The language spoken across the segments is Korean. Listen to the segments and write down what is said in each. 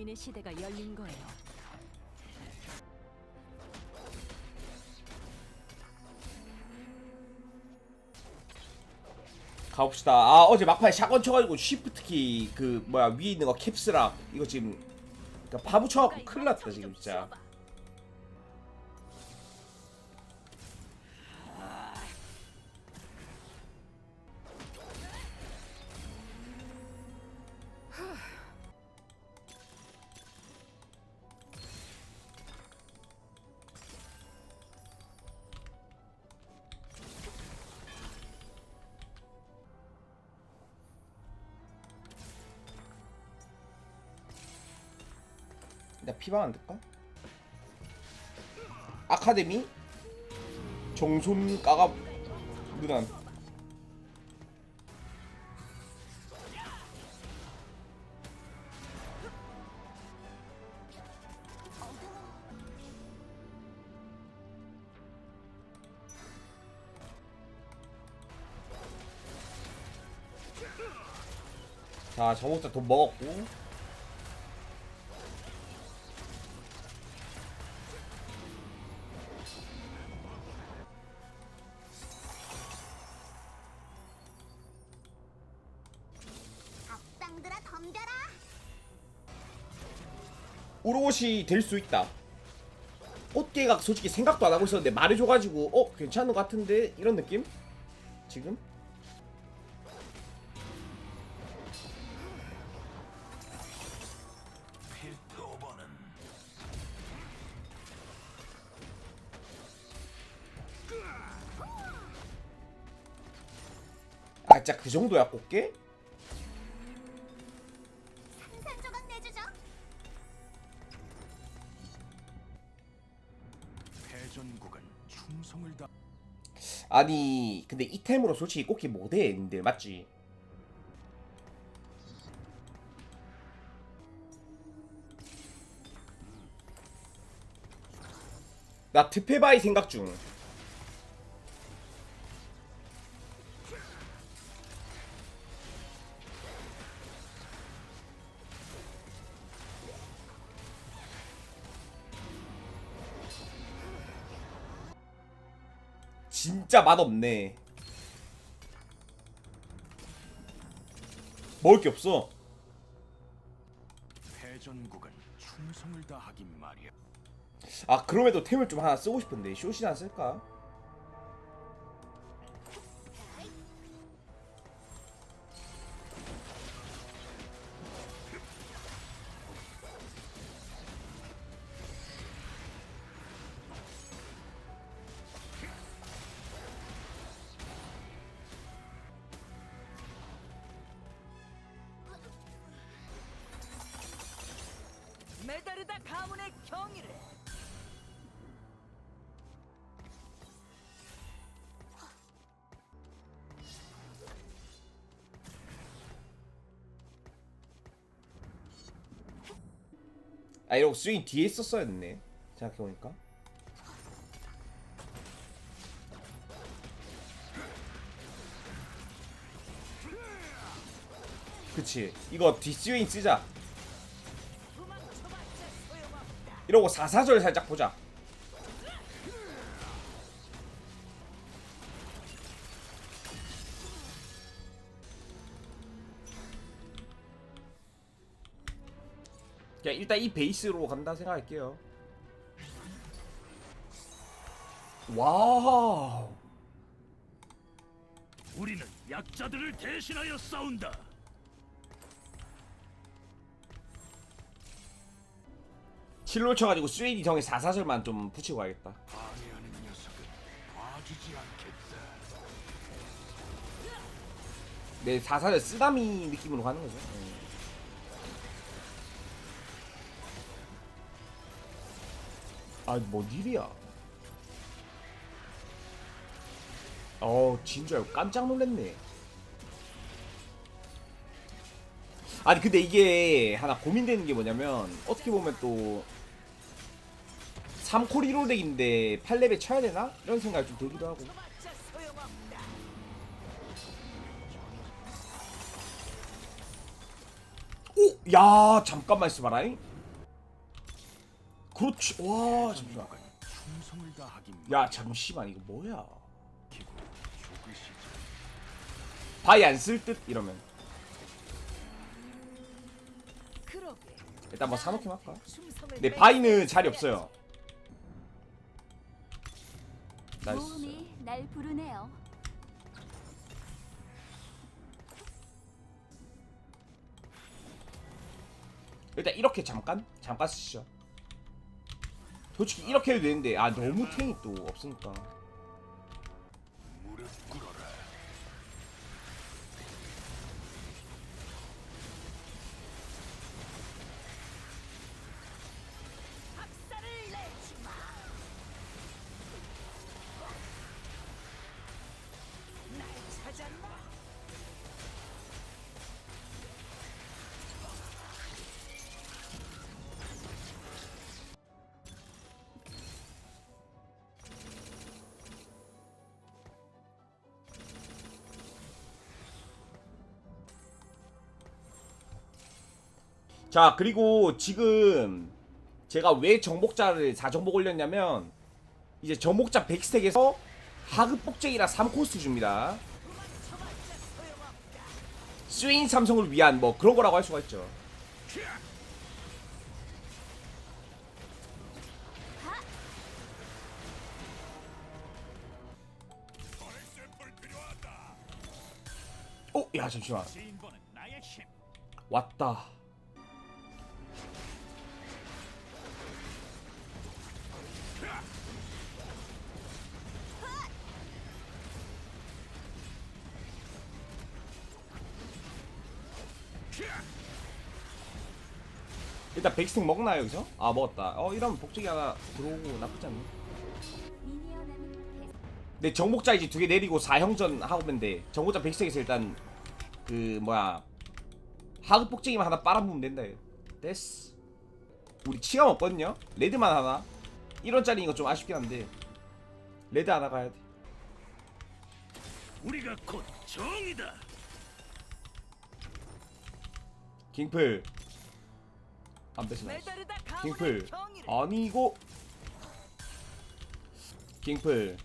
주인의 시대가 열린 거예요. 가봅시다. 아 어제 막판에 샷건 쳐가지고 쉬프트 키 그 뭐야 위에 있는 거 캡스랑 이거 지금 그러니까 바보 쳐갖고 큰일 났다 지금 진짜. 나 피방 안 될까? 아카데미? 정손 까가 누난 자 저부터 돈 먹었고 우로봇이 될 수 있다. 꽃게가 솔직히 생각도 안 하고 있었는데 말해줘가지고 어 괜찮은 것 같은데 이런 느낌? 지금? 아 진짜 그 정도야 꽃게? 아니 근데 이 템으로 솔직히 꽃게 못해 님들 맞지? 나 트페바이 생각 중 진짜 맛없네 먹을 게 없어 패전국은 충성을 다하긴 말이야. 아 그럼에도 템을 좀 하나 쓰고 싶은데 쇼시나 쓸까? 메다르다 가문의 경위를. 아 이러고 스윙 뒤에 있었어야 했네. 생각해보니까. 그치. 이거 뒷스윙 쓰자 이러고 사사절 살짝 보자. 그냥 일단 이 베이스로 간다 생각할게요. 와우. 우리는 약자들을 대신하여 싸운다. 칠롤 쳐가지고 스웨이디 정에 사사절만 좀 붙이고 가야겠다 방해하는 녀석은 봐주지 않겠다. 내 사사절 쓰다미 느낌으로 가는 거죠 음. 아뭐 일이야 어 진짜 깜짝 놀랐네 아니 근데 이게 하나 고민되는 게 뭐냐면 어떻게 보면 또 3콜 1호 덱인데 8렙에 쳐야 되나? 이런 생각이 좀 들기도 하고. 오! 야 잠깐만 있어봐라 그렇지 와 잠시만 야 잠시만 이거 뭐야 바위 안쓸 듯 이러면. 일단 뭐 사놓긴 할까 근데 맹- 바위는 자리 없어요 나이스. 모험이 날 부르네요. 일단 이렇게 잠깐? 잠깐 쓰시죠. 솔직히 이렇게 해도 되는데 아 너무 탱이 또 없으니까 자 그리고 지금 제가 왜 정복자를 4정복 올렸냐면 이제 정복자 100스택에서 하급 복제이라 3코스트 줍니다. 스웨인 삼성을 위한 뭐 그런 거라고 할 수가 있죠 어? 야 잠시만 왔다 일단 백스팅 먹나요 여기서? 아 먹었다. 어 이러면 복제기 하나 들어오고 나쁘지 않네. 근데 정복자 이제 두 개 내리고 4형전 하고 있는데 정복자 백스택에서 일단 그 뭐야 하급 복제기만 하나 빨아보면 된다. 얘. 됐어. 우리 치감 없거든요? 레드만 하나? 1원짜리인 거좀 아쉽긴 한데 레드 하나 가야 돼. 우리가 곧 정이다. 킹플 안 뺏으나 킹플. 아니 이거 킹플.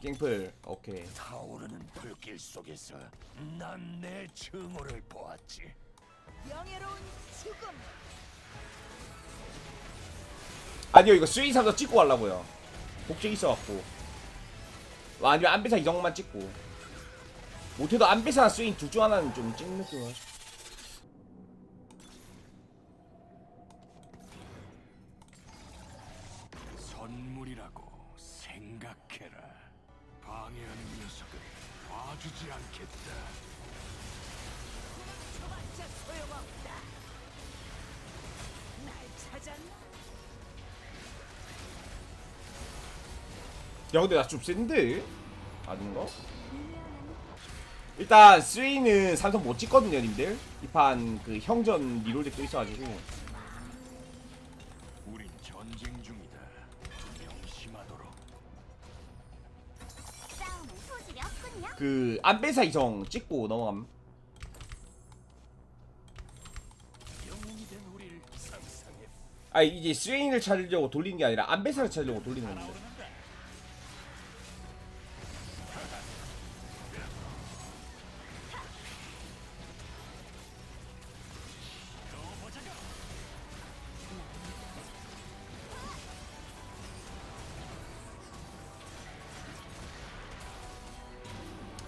킹플. 오케이. 타오르는 불길 속에서 난 내 증오를 보았지. 명예로운 죽음. 아니요 이거 스웨이 삼도 찍고 가려고요. 복제기 있어갖고. 와, 아니면 안배사 이 정도만 찍고. 못해도 안배사나 스웨인 둘중 하나는 좀 찍는 느낌으로 하죠 봐주지 않겠다 도망쳐봤자 소용없다. 날 찾았나? 야 근데 나 좀 센데? 아닌가? 일단 스웨이는 삼성 못 찍거든요 님들 이 판 그 형전 리롤덱도 있어가지고 그 안배사 이성 찍고 넘어감. 아 이제 스웨인을 찾으려고 돌리는 게 아니라 안배사를 찾으려고 돌리는 겁니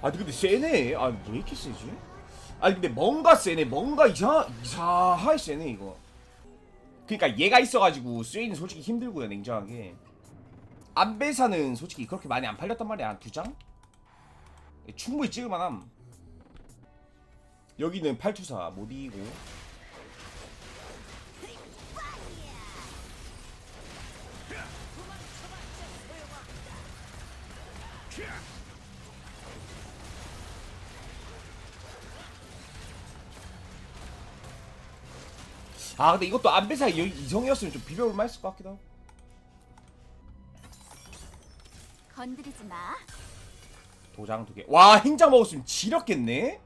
다아 근데 세네. 아왜 이렇게 세지? 아니 근데 뭔가 세네. 뭔가 이상 이상하게 세네 이거. 그니까 얘가 있어가지고 스웨인은 솔직히 힘들고요 냉정하게. 안배사는 솔직히 그렇게 많이 안 팔렸단 말이야 한 두 장? 충분히 찍을만함. 여기는 팔투사 못 이기고 아 근데 이것도 안배사 여- 이성이었으면 좀 비벼볼 만 했을 것 같기도 하고 건드리지 마. 도장 두개와 행장 먹었으면 지렸겠네?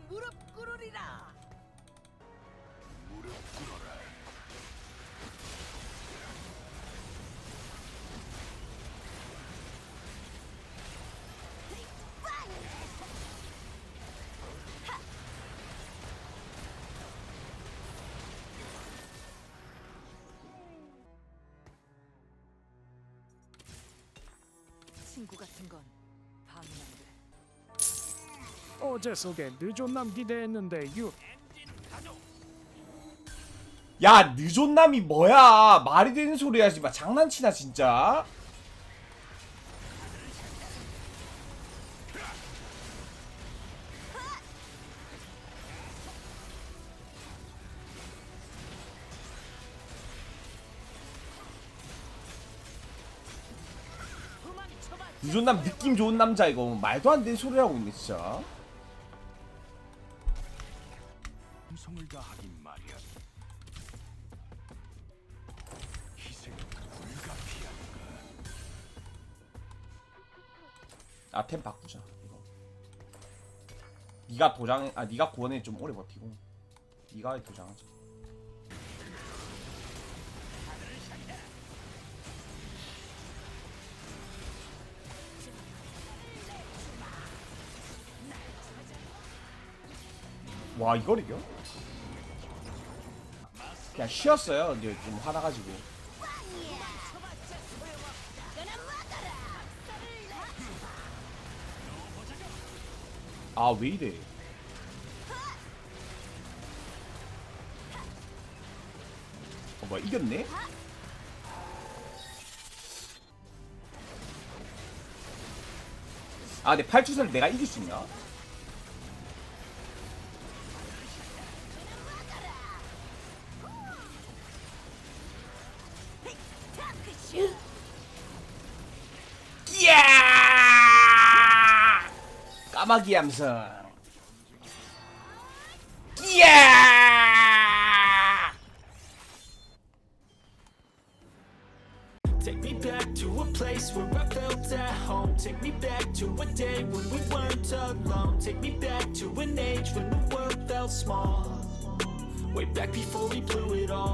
무릎 꿇으리라. 무릎 꿇어라. 친구 같은 건 어제 속에 늦었남 기대했는데 유. 야 늦었남이 뭐야? 말이 되는 소리 하지 마. 장난치나 진짜. 늦었남 느낌 좋은 남자 이거. 말도 안 되는 소리 하고 있네 진짜 성을 다하긴 말이야. 희생은 불가피한가. 아템 바꾸자 이거 네가 도장 아 네가 구원에 좀 오래 버티고 네가 도장하자 와 이걸 이겨? 그냥 쉬었어요 이제 좀 화나가지고 아 왜 이래 어 뭐야 이겼네? 아 근데 8주선을 내가 이길 수 있나? 까마귀 함성. 이야! Take me back to a place where I felt at home. Take me back to a day when we weren't alone. Take me back to an age when the world felt small. Way back before we blew it all.